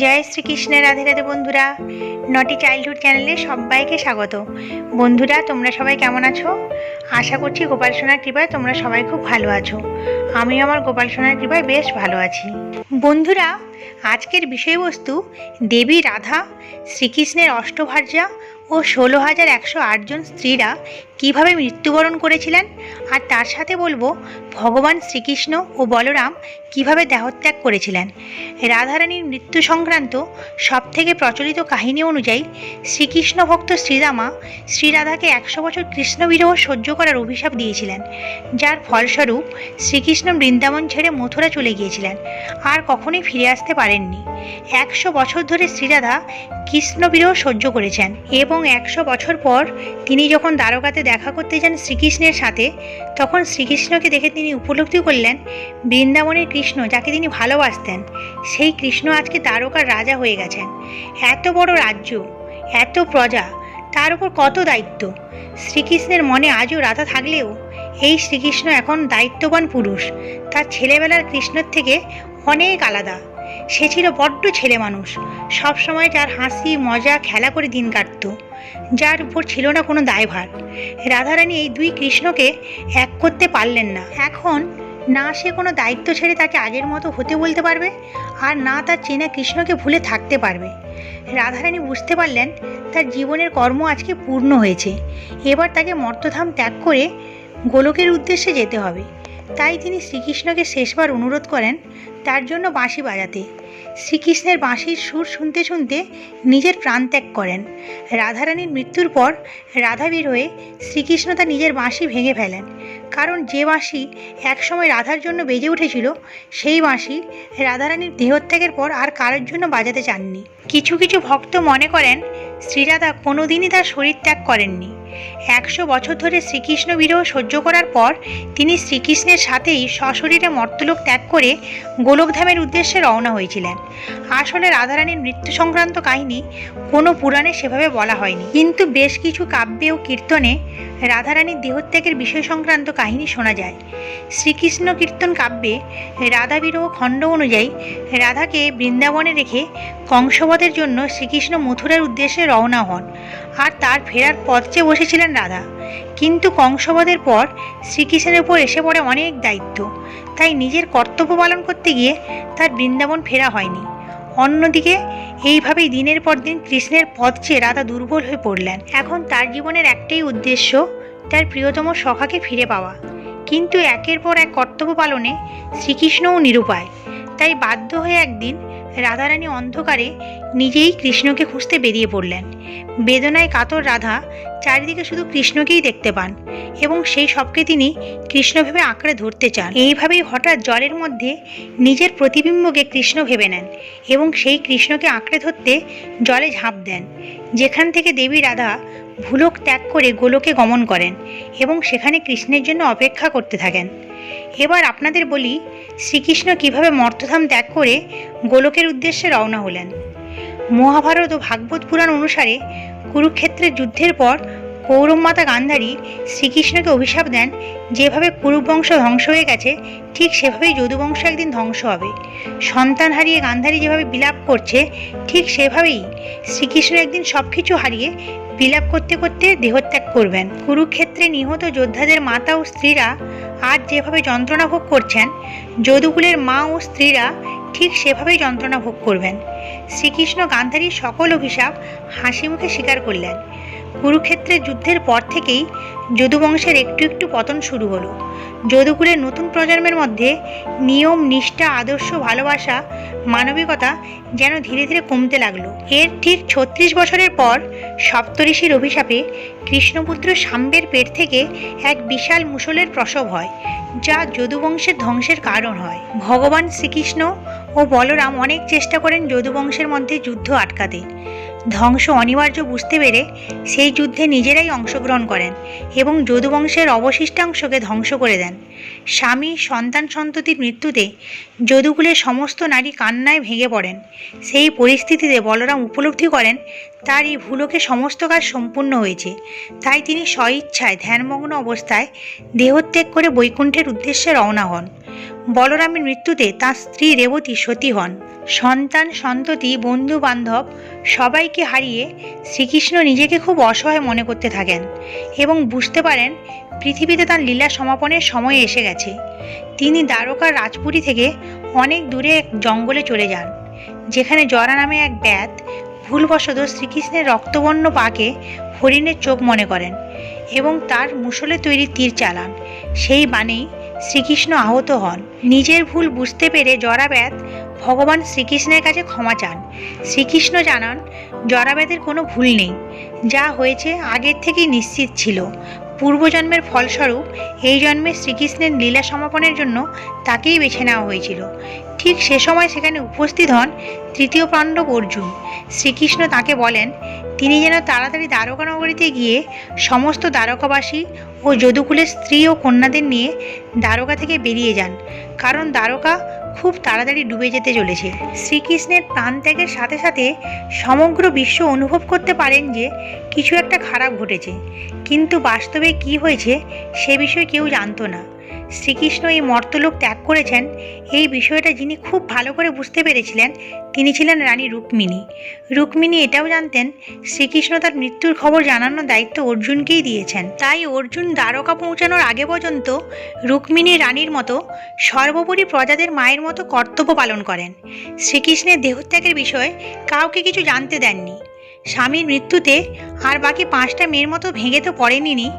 জয় শ্রীকৃষ্ণের রাধে রাধে বন্ধুরা। নটি চাইল্ডহুড চ্যানেলে সবাইকে স্বাগত। বন্ধুরা, তোমরা সবাই কেমন আছো? আশা করছি গোপাল সোনার কৃপায় তোমরা সবাই খুব ভালো আছো। আমি আমার গোপাল সোনার কৃপায় বেশ ভালো আছি। বন্ধুরা, আজকের বিষয়বস্তু দেবী রাধা, শ্রীকৃষ্ণের অষ্টভার্যা ও ষোলো হাজার একশো আটজন স্ত্রীরা কীভাবে মৃত্যুবরণ করেছিলেন? আর তার সাথে বলব, ভগবান শ্রীকৃষ্ণ ও বলরাম কীভাবে দেহত্যাগ করেছিলেন? রাধারানীর মৃত্যু সংক্রান্ত সবথেকে প্রচলিত কাহিনী অনুযায়ী শ্রীকৃষ্ণ ভক্ত শ্রীরামা শ্রীরাধাকে একশো বছর কৃষ্ণ বিরহ সহ্য করার অভিশাপ দিয়েছিলেন, যার ফলস্বরূপ শ্রীকৃষ্ণ বৃন্দাবন ছেড়ে মথুরা চলে গিয়েছিলেন, আর কখনোই ফিরে আসতে পারেননি। একশো বছর ধরে শ্রীরাধা কৃষ্ণ বিরহ সহ্য করেছেন এবং একশো বছর পর তিনি যখন দ্বারকাতে দেখা করতে যান শ্রীকৃষ্ণের সাথে, তখন শ্রীকৃষ্ণকে দেখে তিনি উপলব্ধি করলেন বৃন্দাবনের কৃষ্ণ যাকে তিনি ভালোবাসতেন। সেই কৃষ্ণ আজকে দ্বারকার রাজা হয়ে গেছেন। এত বড় রাজ্য, এত প্রজা, তার উপর কত দায়িত্ব? শ্রীকৃষ্ণের মনে আজও রাধা থাকলেও এই শ্রীকৃষ্ণ এখন দায়িত্ববান পুরুষ। তার ছেলেবেলার কৃষ্ণের থেকে অনেক আলাদা। সে ছিল বড্ড ছেলে মানুষ সবসময় যার হাসি, মজা, খেলা করে দিন কাটত। যার উপর ছিল না কোনো দায়ভার। রাধারানী এই দুই কৃষ্ণকে এক করতে পারলেন না। এখন না সে কোনো দায়িত্ব ছেড়ে তাকে আগের মতো হতে বলতে পারবে, আর না তার চেনা কৃষ্ণকে ভুলে থাকতে পারবে। রাধারানী বুঝতে পারলেন তার জীবনের কর্ম আজকে পূর্ণ হয়েছে। এবার তাকে মর্তধাম ত্যাগ করে গোলকের উদ্দেশ্যে যেতে হবে। তাই তিনি শ্রীকৃষ্ণকে শেষবার অনুরোধ করেন তার জন্য বাঁশি বাজাতে। শ্রীকৃষ্ণের বাঁশির সুর শুনতে শুনতে নিজের প্রাণ ত্যাগ করেন। রাধারানীর মৃত্যুর পর রাধা বের হয়ে শ্রীকৃষ্ণ তার নিজের বাঁশি ভেঙে ফেলেন। কারণ যে বাঁশি একসময় রাধার জন্য বেজে উঠেছিল, সেই বাঁশি রাধারানীর দেহত্যাগের পর আর কারোর জন্য বাজাতে চাননি। কিছু কিছু ভক্ত মনে করেন শ্রীরাধা কোনোদিনই তার শরীর ত্যাগ করেননি। একশো বছর ধরে শ্রীকৃষ্ণ বিরহ সহ্য করার পর তিনি শ্রীকৃষ্ণের সাথেই সশরীরে মর্তলোক ত্যাগ করে গোলকধামের উদ্দেশ্যে রওনা হয়েছিলেন। আসলে রাধারানীর মৃত্যু সংক্রান্ত কাহিনী কোনো পুরাণে সেভাবে বলা হয়নি। কিন্তু বেশ কিছু কাব্যে ও কীর্তনে রাধারানীর দেহত্যাগের বিষয় সংক্রান্ত কাহিনী শোনা যায়। শ্রীকৃষ্ণ কীর্তন কাব্যে রাধা বিরহ খণ্ড অনুযায়ী রাধাকে বৃন্দাবনে রেখে কংসবধের জন্য শ্রীকৃষ্ণ মথুরার উদ্দেশ্যে রওনা হন। আর তার ফেরার পথ বসেছিলেন রাধা। কিন্তু কংসবধের পর শ্রীকৃষ্ণের উপর এসে পড়ে অনেক দায়িত্ব। তাই নিজের কর্তব্য পালন করতে গিয়ে তার বৃন্দাবন ফেরা হয়নি। অন্যদিকে, এইভাবেই দিনের পর দিন কৃষ্ণের পথ চেয়ে রাধা দুর্বল হয়ে পড়লেন। এখন তার জীবনের একটাই উদ্দেশ্য তার প্রিয়তম সখাকে ফিরে পাওয়া। কিন্তু একের পর এক কর্তব্য পালনে শ্রীকৃষ্ণও নিরুপায়। তাই বাধ্য হয়ে একদিন রাধারানী অন্ধকারে নিজেই কৃষ্ণকে খুঁজতে বেরিয়ে পড়লেন। বেদনায় কাতর রাধা চারিদিকে শুধু কৃষ্ণকেই দেখতে পান এবং সেই সবকে তিনি কৃষ্ণ ভেবে আঁকড়ে ধরতে চান। এইভাবেই হঠাৎ জলের মধ্যে নিজের প্রতিবিম্বকে কৃষ্ণ ভেবে নেন এবং সেই কৃষ্ণকে আঁকড়ে ধরতে জলে ঝাঁপ দেন, যেখান থেকে দেবী রাধা ভুলক ত্যাগ করে গোলকে গমন করেন এবং সেখানে কৃষ্ণের জন্য অপেক্ষা করতে থাকেন। এবার আপনাদের বলি, শ্রীকৃষ্ণ কীভাবে মর্তধাম ত্যাগ করে গোলকের উদ্দেশ্যে রওনা হলেন। মহাভারত ও ভাগবত পুরাণ অনুসারে কুরুক্ষেত্রের যুদ্ধের পর কৌরব মাতা গান্ধারী শ্রীকৃষ্ণকে অভিশাপ দেন। যেভাবে কুরুব বংশ ধ্বংস হয়ে গেছে, ঠিক সেভাবেই যদুবংশ একদিন ধ্বংস হবে। সন্তান হারিয়ে গান্ধারী যেভাবে বিলাপ করছে, ঠিক সেভাবেই শ্রীকৃষ্ণ একদিন সব কিছু হারিয়ে বিলাপ করতে করতে দেহত্যাগ করবেন। কুরুক্ষেত্রে নিহত যোদ্ধাদের মাতা ও স্ত্রীরা আজ যেভাবে যন্ত্রণা ভোগ করছেন, যদুকুলের মা ও স্ত্রীরা ঠিক সেভাবেই যন্ত্রণা ভোগ করবেন। শ্রীকৃষ্ণ গান্ধারীর সকল অভিশাপ হাসি মুখে স্বীকার করলেন। কুরুক্ষেত্রের যুদ্ধের পর থেকেই যদুবংশের একটু একটু পতন শুরু হলো। যদুকুলের নতুন প্রজন্মের মধ্যে নিয়ম, নিষ্ঠা, আদর্শ, ভালোবাসা, মানবিকতা যেন ধীরে ধীরে কমতে লাগল। এর ঠিক ছত্রিশ বছরের পর সপ্তঋষির অভিশাপে কৃষ্ণপুত্র সাম্বের পেট থেকে এক বিশাল মুসলের প্রসব হয়, যা যদুবংশের ধ্বংসের কারণ হয়। ভগবান শ্রীকৃষ্ণ ও বলরাম অনেক চেষ্টা করেন যদুবংশের মধ্যে যুদ্ধ আটকাতে। ধ্বংস অনিবার্য বুঝতে পেরে সেই যুদ্ধে নিজেরাই অংশগ্রহণ করেন এবং যদুবংশের অবশিষ্টাংশকে ধ্বংস করে দেন। স্বামী সন্তান সন্ততির মৃত্যুতে যদুকুলের সমস্ত নারী কান্নায় ভেঙে পড়েন। সেই পরিস্থিতিতে বলরাম উপলব্ধি করেন, তার এই ভুলোকে সমস্ত কাজ সম্পূর্ণ হয়েছে। তাই তিনি স্বইচ্ছায় ধ্যানমগ্ন অবস্থায় দেহত্যাগ করে বৈকুণ্ঠের উদ্দেশ্যে রওনা হন। বলরামের মৃত্যুতে তার স্ত্রী রেবতী সতী হন। সন্তান, সন্ততি বন্ধু বান্ধব সবাইকে হারিয়ে শ্রীকৃষ্ণ নিজেকে খুব অসহায় মনে করতে থাকেন এবং বুঝতে পারেন পৃথিবীতে তার লীলা সমাপনের সময় এসে গেছে। তিনি দ্বারকার রাজপুরী থেকে অনেক দূরে এক জঙ্গলে চলে যান, যেখানে জরা নামে এক ব্যাত ভুলবশত শ্রীকৃষ্ণের রক্তবর্ণ পাকে হরিণের চোখ মনে করেন এবং তার মুসলে তৈরি তীর চালান। সেই বাণেই শ্রীকৃষ্ণ আহত হন। নিজের ভুল বুঝতে পেরে জরাব্যাত ভগবান শ্রীকৃষ্ণের কাছে ক্ষমা চান। শ্রীকৃষ্ণ জানান জরাব্যাতের কোনো ভুল নেই। যা হয়েছে আগের থেকেই নিশ্চিত ছিল। পূর্বজন্মের ফলস্বরূপ এই জন্মে শ্রীকৃষ্ণের লীলা সমাপনের জন্য তাকেই বেছে নেওয়া হয়েছিল। ঠিক সে সময় সেখানে উপস্থিত হন তৃতীয় পাণ্ডব অর্জুন। শ্রীকৃষ্ণ তাকে বলেন, তিনি যেন তাড়াতাড়ি দ্বারকানগরীতে গিয়ে সমস্ত দ্বারকাবাসী ও যদুকুলের স্ত্রী ও কন্যাদের নিয়ে দ্বারকা থেকে বেরিয়ে যান, কারণ দ্বারকা খুব তাড়াতাড়ি ডুবে যেতে চলেছে। শ্রীকৃষ্ণের প্রাণ ত্যাগের সাথে সাথে সমগ্র বিশ্ব অনুভব করতে পারেন যে কিছু একটা খারাপ ঘটেছে। কিন্তু বাস্তবে কি হয়েছে সে বিষয়ে কেউ জানতো না। শ্রীকৃষ্ণ এই মর্তলোক ত্যাগ করেছেন, এই বিষয়টা যিনি খুব ভালো করে বুঝতে পেরেছিলেন, তিনি ছিলেন রানী রুক্মিণী। রুক্মিণী এটাও জানতেন, শ্রীকৃষ্ণ তার মৃত্যুর খবর জানানোর দায়িত্ব অর্জুনকেই দিয়েছেন। তাই অর্জুন দ্বারকা পৌঁছানোর আগে পর্যন্ত রুক্মিণী রানীর মতো সর্বোপরি প্রজাদের মায়ের মতো কর্তব্য পালন করেন। শ্রীকৃষ্ণের দেহত্যাগের বিষয়ে কাউকে কিছু জানতে দেননি। স্বামীর মৃত্যুতে আর বাকি পাঁচটা মেয়ের মতো ভেঙে তো পড়েনি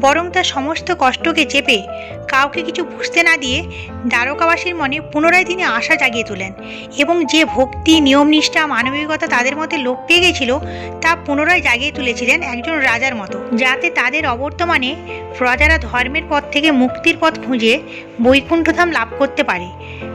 বরং তার সমস্ত কষ্টকে চেপে কাউকে কিছু বুঝতে না দিয়ে দ্বারকাবাসীর মনে পুনরায় তিনি আশা জাগিয়ে তোলেন এবং যে ভক্তি, নিয়মনিষ্ঠা, মানবিকতা তাদের মধ্যে লোপ পেয়ে গেছিল, তা পুনরায় জাগিয়ে তুলেছিলেন একজন রাজার মতো। যাতে তাদের অবর্তমানে প্রজারা ধর্মের পথ থেকে মুক্তির পথ খুঁজে বৈকুণ্ঠধাম লাভ করতে পারে।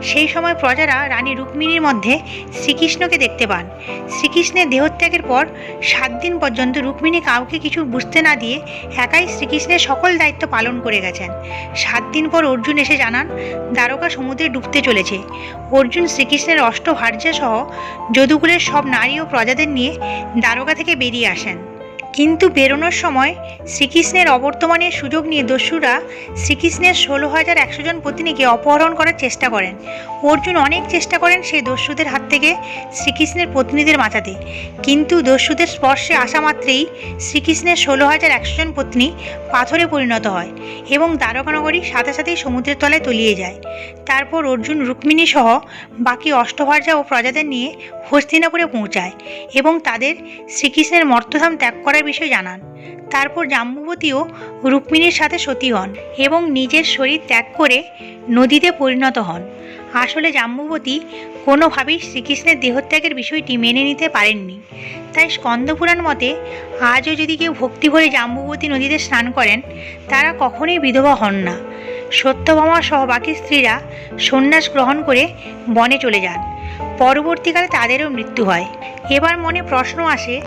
সেই সময় প্রজারা রানী রুক্মিণীর মধ্যে শ্রীকৃষ্ণকে দেখতে পান। শ্রীকৃষ্ণের দেহত্যাগের পর সাত দিন পর্যন্ত রুক্মিণী কাউকে কিছু বুঝতে না দিয়ে একাই শ্রীকৃষ্ণের সকল দায়িত্ব পালন করে গেছেন। সাত দিন পর অর্জুন এসে জানান, দ্বারকা সমুদ্রে ডুবতে চলেছে। অর্জুন শ্রীকৃষ্ণের অষ্টভার্যা সহ যদুকুলের সব নারী ও প্রজাদের নিয়ে দ্বারকা থেকে বেরিয়ে আসেন। কিন্তু বেরোনোর সময় শ্রীকৃষ্ণের অবর্তমানের সুযোগ নিয়ে দস্যুরা শ্রীকৃষ্ণের ষোলো হাজার একশো জন পত্নীকে অপহরণ করার চেষ্টা করেন। অর্জুন অনেক চেষ্টা করেন সেই দস্যুদের হাত থেকে শ্রীকৃষ্ণের পত্নীদের বাঁচাতে কিন্তু দস্যুদের স্পর্শে আসা মাত্রেই শ্রীকৃষ্ণের ষোলো হাজার একশো জন পত্নী পাথরে পরিণত হয় এবং দ্বারকানগরী সাথে সাথেই সমুদ্রের তলায় তলিয়ে যায়। তারপর অর্জুন, রুক্মিণী সহ বাকি অষ্টভার্যা ও প্রজাদের নিয়ে হস্তিনাপুরে পৌঁছায় এবং তাদের শ্রীকৃষ্ণের মর্তধাম ত্যাগ করার বিষয়ে জানান। তারপর জাম্বুবতীও রুক্মিণীর সাথে সতী হন এবং নিজের শরীর ত্যাগ করে নদীতে পরিণত হন। আসলে জাম্বুবতী কোনোভাবেই শ্রীকৃষ্ণের দেহত্যাগের বিষয়টি মেনে নিতে পারেননি। তাই স্কন্দপুরাণ মতে আজও যদি কেউ ভক্তি ভরে জাম্বুবতী নদীতে স্নান করেন, তারা কখনোই বিধবা হন না। সত্যভামা সহ বাকি স্ত্রীরা সন্ন্যাস গ্রহণ করে বনে চলে যান। পরবর্তীকালে তাদেরও মৃত্যু হয়। এবার মনে প্রশ্ন আসে,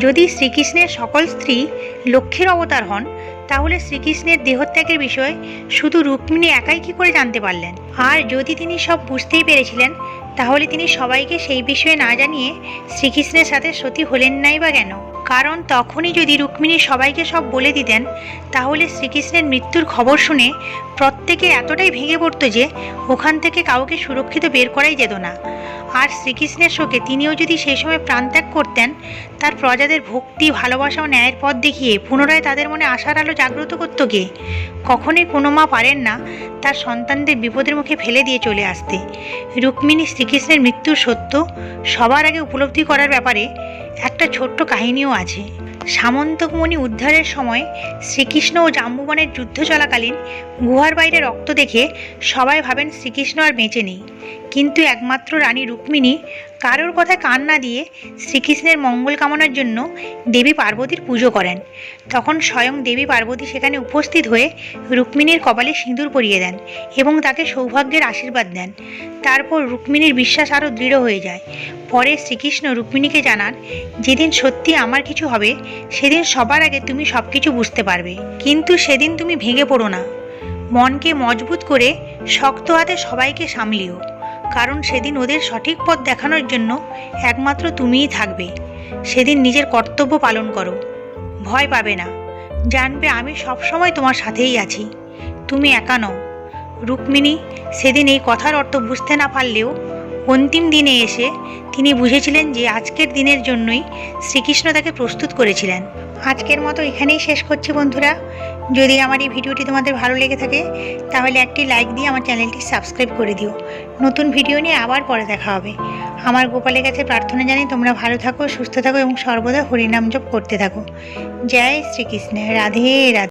যদি শ্রীকৃষ্ণের সকল স্ত্রী লক্ষ্মীর অবতার হন, তাহলে শ্রীকৃষ্ণের দেহত্যাগের বিষয়ে শুধু রুক্মিণী একাই কি করে জানতে পারলেন? আর যদি তিনি সব বুঝতেই পেরেছিলেন, তাহলে তিনি সবাইকে সেই বিষয়ে না জানিয়ে শ্রীকৃষ্ণের সাথে সতী হলেন নাই বা কেন? কারণ তখনই যদি রুক্মিণী সবাইকে সব বলে দিতেন, তাহলে শ্রীকৃষ্ণের মৃত্যুর খবর শুনে প্রত্যেকে এতটাই ভেঙে পড়তো যে ওখান থেকে কাউকে সুরক্ষিত বের করাই যেত না। আর শ্রীকৃষ্ণের শোকে তিনিও যদি সেই সময় প্রাণত্যাগ করতেন, তার প্রজাদের ভক্তি, ভালোবাসা ও ন্যায়ের পথ দেখিয়ে পুনরায় তাদের মনে আশার আলো জাগ্রত করত কে? কখনোই কোনো মা পারেন না তার সন্তানদের বিপদের মুখে ফেলে দিয়ে চলে আসতে। রুক্মিণী শ্রীকৃষ্ণের মৃত্যুর সত্য সবার আগে উপলব্ধি করার ব্যাপারে একটা ছোট্ট কাহিনীও আছে। সামন্তকমণি উদ্ধারের সময় শ্রীকৃষ্ণ ও জাম্বুবানের যুদ্ধ চলাকালীন গুহার বাইরে রক্ত দেখে সবাই ভাবেন শ্রীকৃষ্ণ আর বেঁচে নেই। কিন্তু একমাত্র রানী রুক্মিণী কারোর কথায় কান না দিয়ে শ্রীকৃষ্ণের মঙ্গল কামনার জন্য দেবী পার্বতীর পুজো করেন। তখন স্বয়ং দেবী পার্বতী সেখানে উপস্থিত হয়ে রুক্মিণীর কপালে সিঁদুর পরিয়ে দেন এবং তাকে সৌভাগ্যের আশীর্বাদ দেন। তারপর রুক্মিণীর বিশ্বাস আরও দৃঢ় হয়ে যায়। পরে শ্রীকৃষ্ণ রুক্মিণীকে জানান, যেদিন সত্যি আমার কিছু হবে, সেদিন সবার আগে তুমি সব কিছু বুঝতে পারবে। কিন্তু সেদিন তুমি ভেঙে পড়ো না। মনকে মজবুত করে শক্ত হাতে সবাইকে সামলিও। কারণ সেদিন ওদের সঠিক পথ দেখানোর জন্য একমাত্র তুমিই থাকবে। সেদিন নিজের কর্তব্য পালন করো। ভয় পাবে না। জানবে আমি সবসময় তোমার সাথেই আছি। তুমি একা নও। রুক্মিণী, সেদিন এই কথার অর্থ বুঝতে না পারলেও অন্তিম দিনে এসে তিনি বুঝেছিলেন যে আজকের দিনের জন্যই শ্রীকৃষ্ণ তাকে প্রস্তুত করেছিলেন। আজকের মতো এখানেই শেষ করছি বন্ধুরা। যদি আমার এই ভিডিওটি তোমাদের ভালো লেগে থাকে, তাহলে একটি লাইক দিয়ে আমার চ্যানেলটি সাবস্ক্রাইব করে দিও। নতুন ভিডিও নিয়ে আবার পরে দেখা হবে। আমার গোপালের কাছে প্রার্থনা জানি তোমরা ভালো থাকো, সুস্থ থাকো এবং সর্বদা হরিনাম জপ করতে থাকো। জয় শ্রীকৃষ্ণ। রাধে রাধে।